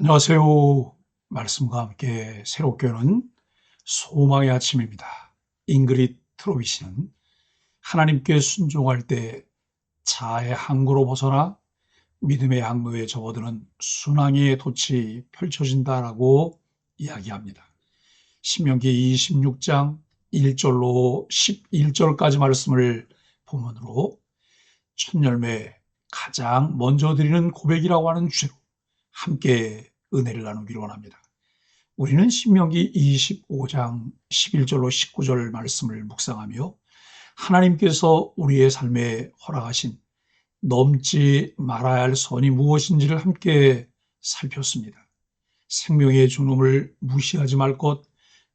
안녕하세요. 말씀과 함께 새롭게 오는 소망의 아침입니다. 잉그릿 트로비시는 하나님께 순종할 때 자아의 항구로 벗어나 믿음의 항로에 접어드는 순항의 돛이 펼쳐진다라고 이야기합니다. 신명기 26장 1절로 11절까지 말씀을 본문으로 첫 열매 가장 먼저 드리는 고백이라고 하는 주제로 함께 은혜를 나누기를 원합니다. 우리는 신명기 25장 11절로 19절 말씀을 묵상하며 하나님께서 우리의 삶에 허락하신 넘지 말아야 할 선이 무엇인지를 함께 살폈습니다. 생명의 존엄을 무시하지 말 것,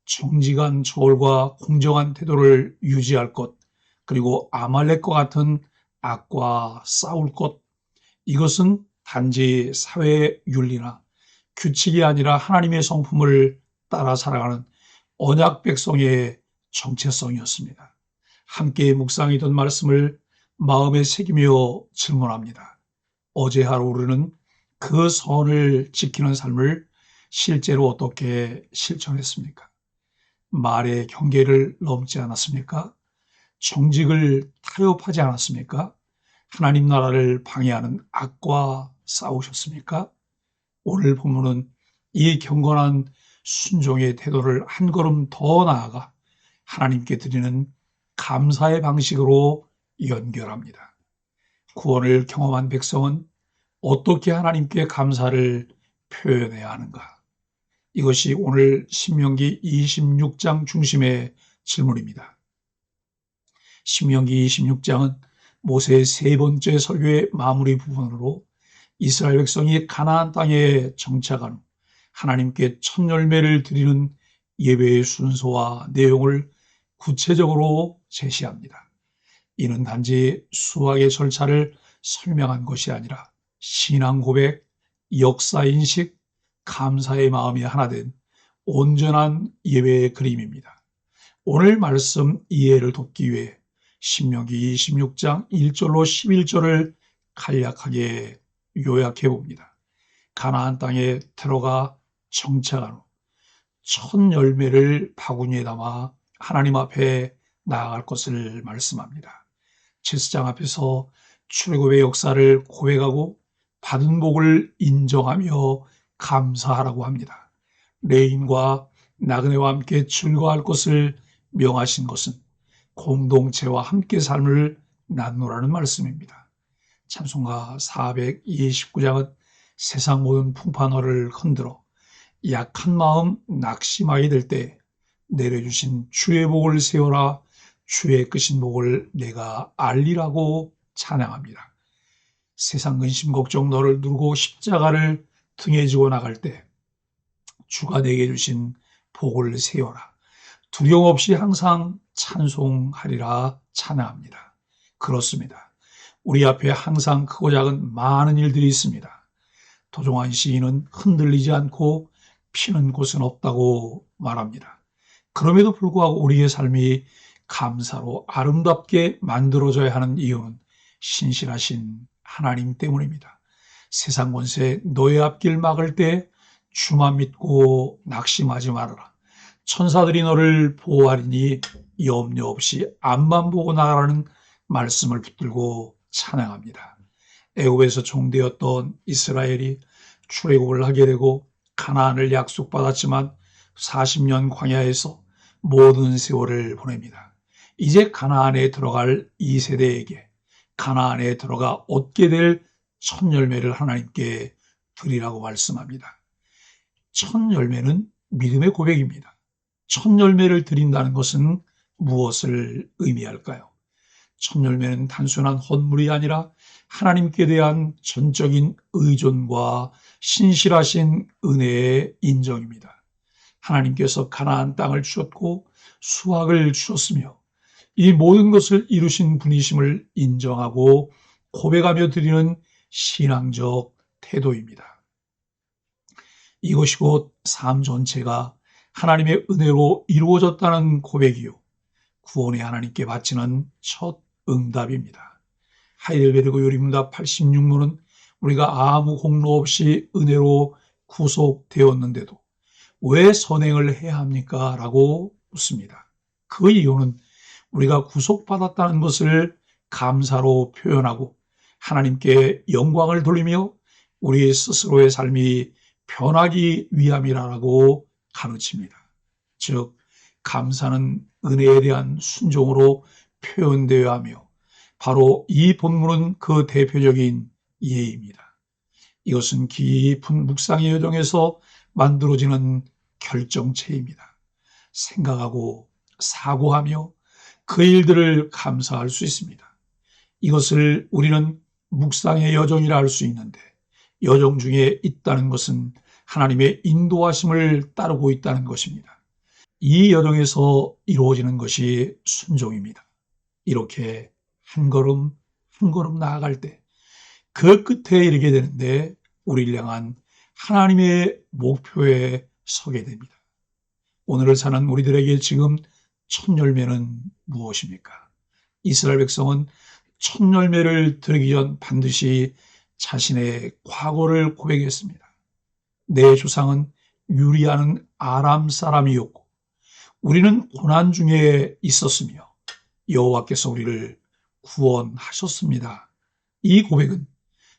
정직한 저울과 공정한 태도를 유지할 것, 그리고 아말렉과 같은 악과 싸울 것, 이것은 단지 사회 윤리나 규칙이 아니라 하나님의 성품을 따라 살아가는 언약 백성의 정체성이었습니다. 함께 묵상이던 말씀을 마음에 새기며 질문합니다. 어제 하루 우리는 그 선을 지키는 삶을 실제로 어떻게 실천했습니까? 말의 경계를 넘지 않았습니까? 정직을 타협하지 않았습니까? 하나님 나라를 방해하는 악과 싸우셨습니까? 오늘 본문은 이 경건한 순종의 태도를 한 걸음 더 나아가 하나님께 드리는 감사의 방식으로 연결합니다. 구원을 경험한 백성은 어떻게 하나님께 감사를 표현해야 하는가? 이것이 오늘 신명기 26장 중심의 질문입니다. 신명기 26장은 모세의 세 번째 설교의 마무리 부분으로 이스라엘 백성이 가나안 땅에 정착한 후 하나님께 첫 열매를 드리는 예배의 순서와 내용을 구체적으로 제시합니다. 이는 단지 수학의 절차를 설명한 것이 아니라 신앙 고백, 역사 인식, 감사의 마음이 하나 된 온전한 예배의 그림입니다. 오늘 말씀 이해를 돕기 위해 신명기 26장 1절로 11절을 간략하게 요약해 봅니다. 가나안 땅에 들어가 정착한 후 첫 열매를 바구니에 담아 하나님 앞에 나아갈 것을 말씀합니다. 제스장 앞에서 출애굽의 역사를 고백하고 받은 복을 인정하며 감사하라고 합니다. 레인과 나그네와 함께 즐거워할 것을 명하신 것은 공동체와 함께 삶을 나누라는 말씀입니다. 찬송가 429장은 세상 모든 풍파너를 흔들어 약한 마음 낙심하게 될 때 내려주신 주의 복을 세워라 주의 끄신 복을 내가 알리라고 찬양합니다. 세상 근심 걱정 너를 누르고 십자가를 등에 지고 나갈 때 주가 내게 주신 복을 세워라. 두려움 없이 항상 찬송하리라 찬양합니다. 그렇습니다. 우리 앞에 항상 크고 작은 많은 일들이 있습니다. 도종환 시인은 흔들리지 않고 피는 곳은 없다고 말합니다. 그럼에도 불구하고 우리의 삶이 감사로 아름답게 만들어져야 하는 이유는 신실하신 하나님 때문입니다. 세상 권세 너의 앞길 막을 때 주만 믿고 낙심하지 말아라. 천사들이 너를 보호하리니 염려 없이 앞만 보고 나가라는 말씀을 붙들고 찬양합니다. 애굽에서 종되었던 이스라엘이 출애굽을 하게 되고 가나안을 약속받았지만 40년 광야에서 모든 세월을 보냅니다. 이제 가나안에 들어갈 2세대에게 가나안에 들어가 얻게 될 첫 열매를 하나님께 드리라고 말씀합니다. 첫 열매는 믿음의 고백입니다. 첫 열매를 드린다는 것은 무엇을 의미할까요? 첫 열매는 단순한 헌물이 아니라 하나님께 대한 전적인 의존과 신실하신 은혜의 인정입니다. 하나님께서 가나안 땅을 주셨고 수확을 주셨으며 이 모든 것을 이루신 분이심을 인정하고 고백하며 드리는 신앙적 태도입니다. 이것이 곧 삶 전체가 하나님의 은혜로 이루어졌다는 고백이요. 구원의 하나님께 바치는 첫 응답입니다. 하이델베르그 요리문답 86문은 우리가 아무 공로 없이 은혜로 구속되었는데도 왜 선행을 해야 합니까? 라고 묻습니다. 그 이유는 우리가 구속받았다는 것을 감사로 표현하고 하나님께 영광을 돌리며 우리 스스로의 삶이 변하기 위함이라고 가르칩니다. 즉, 감사는 은혜에 대한 순종으로 표현되어야 하며 바로 이 본문은 그 대표적인 예입니다. 이것은 깊은 묵상의 여정에서 만들어지는 결정체입니다. 생각하고 사고하며 그 일들을 감사할 수 있습니다. 이것을 우리는 묵상의 여정이라 할 수 있는데 여정 중에 있다는 것은 하나님의 인도하심을 따르고 있다는 것입니다. 이 여정에서 이루어지는 것이 순종입니다. 이렇게 한 걸음 한 걸음 나아갈 때 그 끝에 이르게 되는데 우리를 향한 하나님의 목표에 서게 됩니다. 오늘을 사는 우리들에게 지금 첫 열매는 무엇입니까? 이스라엘 백성은 첫 열매를 들기 전 반드시 자신의 과거를 고백했습니다. 내 조상은 유리하는 아람 사람이었고 우리는 고난 중에 있었으며 여호와께서 우리를 구원하셨습니다. 이 고백은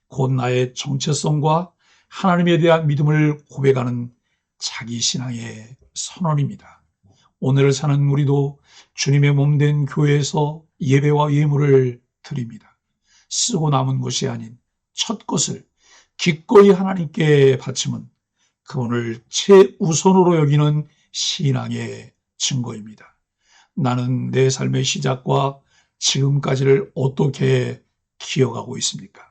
곧 나의 정체성과 하나님에 대한 믿음을 고백하는 자기 신앙의 선언입니다. 오늘을 사는 우리도 주님의 몸 된 교회에서 예배와 예물을 드립니다. 쓰고 남은 것이 아닌 첫 것을 기꺼이 하나님께 바치면 그분을 최우선으로 여기는 신앙의 증거입니다. 나는 내 삶의 시작과 지금까지를 어떻게 기억하고 있습니까?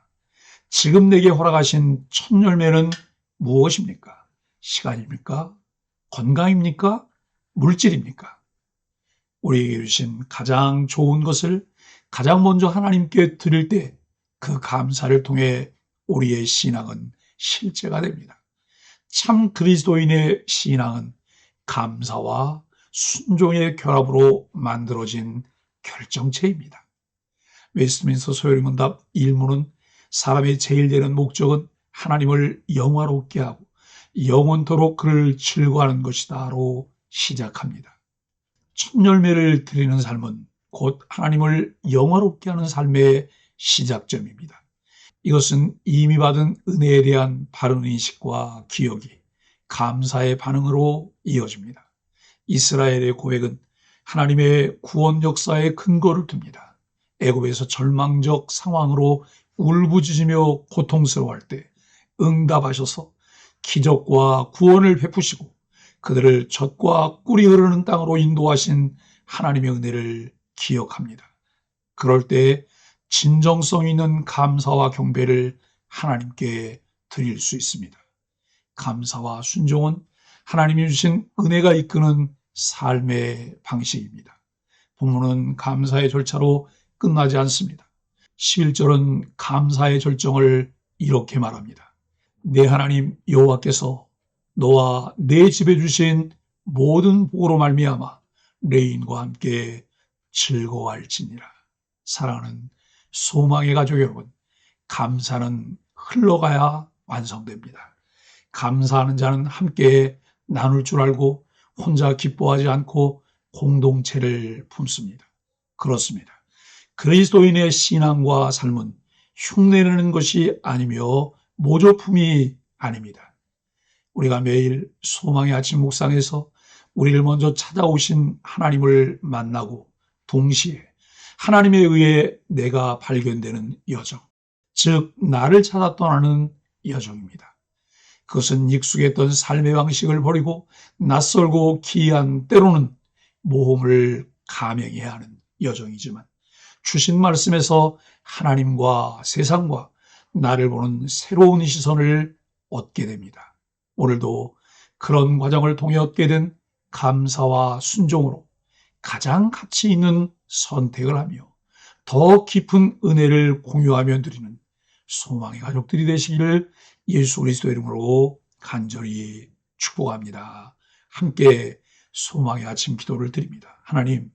지금 내게 허락하신 첫 열매는 무엇입니까? 시간입니까? 건강입니까? 물질입니까? 우리에게 주신 가장 좋은 것을 가장 먼저 하나님께 드릴 때 그 감사를 통해 우리의 신앙은 실제가 됩니다. 참 그리스도인의 신앙은 감사와 순종의 결합으로 만들어진 결정체입니다. 웨스트민스터 소요리문답 1문은 사람의 제일 되는 목적은 하나님을 영화롭게 하고 영원토록 그를 즐거워하는 것이다로 시작합니다. 첫 열매를 드리는 삶은 곧 하나님을 영화롭게 하는 삶의 시작점입니다. 이것은 이미 받은 은혜에 대한 바른 인식과 기억이 감사의 반응으로 이어집니다. 이스라엘의 고백은 하나님의 구원 역사에 근거를 둡니다. 애굽에서 절망적 상황으로 울부짖으며 고통스러워할 때 응답하셔서 기적과 구원을 베푸시고 그들을 젖과 꿀이 흐르는 땅으로 인도하신 하나님의 은혜를 기억합니다. 그럴 때 진정성 있는 감사와 경배를 하나님께 드릴 수 있습니다. 감사와 순종은 하나님이 주신 은혜가 이끄는 삶의 방식입니다. 본문은 감사의 절차로 끝나지 않습니다. 11절은 감사의 절정을 이렇게 말합니다. 내 하나님 여호와께서 너와 내 집에 주신 모든 복으로 말미암아 레인과 함께 즐거워할지니라. 사랑하는 소망의 가족 여러분, 감사는 흘러가야 완성됩니다. 감사하는 자는 함께 나눌 줄 알고 혼자 기뻐하지 않고 공동체를 품습니다. 그렇습니다. 그리스도인의 신앙과 삶은 흉내내는 것이 아니며 모조품이 아닙니다. 우리가 매일 소망의 아침 묵상에서 우리를 먼저 찾아오신 하나님을 만나고 동시에 하나님에 의해 내가 발견되는 여정, 즉 나를 찾아 떠나는 여정입니다. 그것은 익숙했던 삶의 방식을 버리고 낯설고 기이한 때로는 모험을 감행해야 하는 여정이지만 주신 말씀에서 하나님과 세상과 나를 보는 새로운 시선을 얻게 됩니다. 오늘도 그런 과정을 통해 얻게 된 감사와 순종으로 가장 가치 있는 선택을 하며 더 깊은 은혜를 공유하며 드리는 소망의 가족들이 되시기를 예수 그리스도 이름으로 간절히 축복합니다. 함께 소망의 아침 기도를 드립니다. 하나님,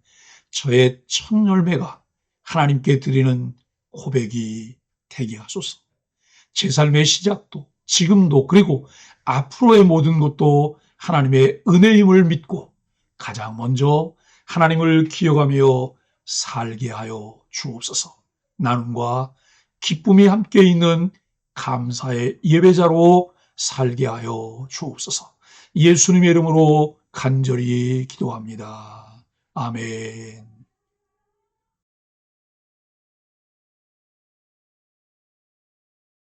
저의 첫 열매가 하나님께 드리는 고백이 되게 하소서. 제 삶의 시작도 지금도 그리고 앞으로의 모든 것도 하나님의 은혜임을 믿고 가장 먼저 하나님을 기억하며 살게 하여 주옵소서. 나눔과 기쁨이 함께 있는 감사의 예배자로 살게 하여 주옵소서. 예수님의 이름으로 간절히 기도합니다. 아멘.